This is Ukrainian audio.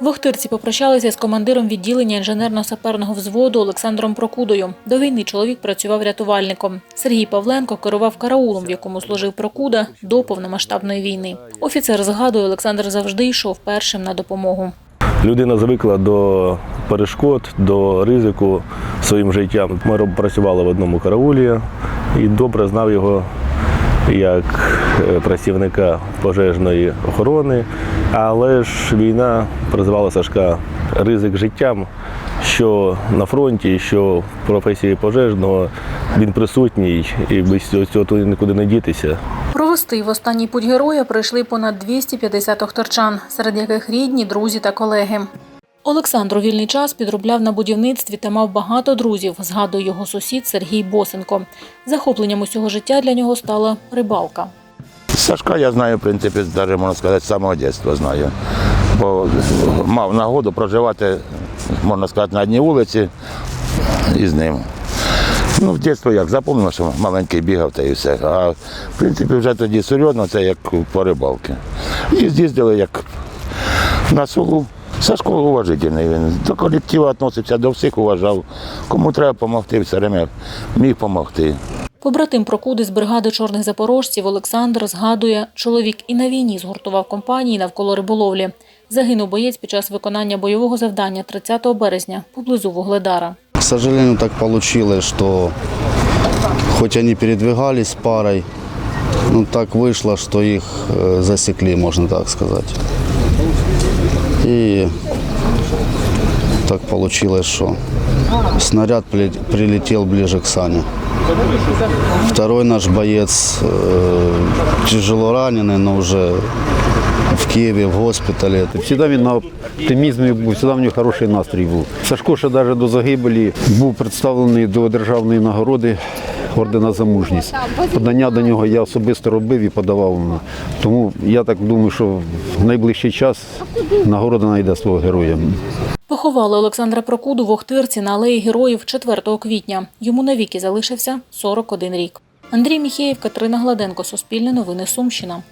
В попрощалися з командиром відділення інженерно-саперного взводу Олександром Прокудою. До війни чоловік працював рятувальником. Сергій Павленко керував караулом, в якому служив Прокуда до повномасштабної війни. Офіцер згадує, Олександр завжди йшов першим на допомогу. Людина звикла до перешкод, до ризику своїм життям. Ми працювали в одному караулі і добре знав його як е, працівника пожежної охорони. Але ж війна призвала Сашка ризик життям, що на фронті, що в професії пожежного він присутній і без цього нікуди не дітися. Провести в останній путь героя прийшли понад 250 охторчан, серед яких рідні, друзі та колеги. Олександр у вільний час підробляв на будівництві та мав багато друзів, згадує його сусід Сергій Босенко. Захопленням усього життя для нього стала рибалка. Сашка я знаю, в принципі, навіть можна сказати, з самого дитинства знаю. Бо мав нагоду проживати, можна сказати, на одній вулиці із ним. Ну, в дитинство як запам'ятав, що маленький бігав та і все. А в принципі вже тоді серйозно, це як по рибалки. І з'їздили як на селу. Сашко уважительний він. До колективу відносився, до всіх уважав. Кому треба допомогти, все время міг допомогти. Побратим Прокуди з бригади чорних запорожців Олександр згадує, чоловік і на війні згуртував компанії навколо риболовлі. Загинув боєць під час виконання бойового завдання 30 березня поблизу Вугледара. К сожалению, так получилось, что хоть они передвигались парой, ну так вышло, что их э, засекли, можно так сказать. И так получилось, что снаряд при- прилетел ближе к Сане. Второй наш боец э, тяжело раненый, но уже в Киеве, в госпитале. Всегда він на оптимізмі був, завжди в нього хороший настрій був. Сашко ще навіть до загибелі був представлений до державної нагороди ордена за мужність. Подання до нього я особисто робив і подавав. Тому я так думаю, що в найближчий час нагорода знайде свого героя. Поховали Олександра Прокуду в Охтирці на алеї героїв 4 квітня. Йому навіки залишився 41 рік. Андрій Міхеєв, Катерина Гладенко, Суспільне новини Сумщина.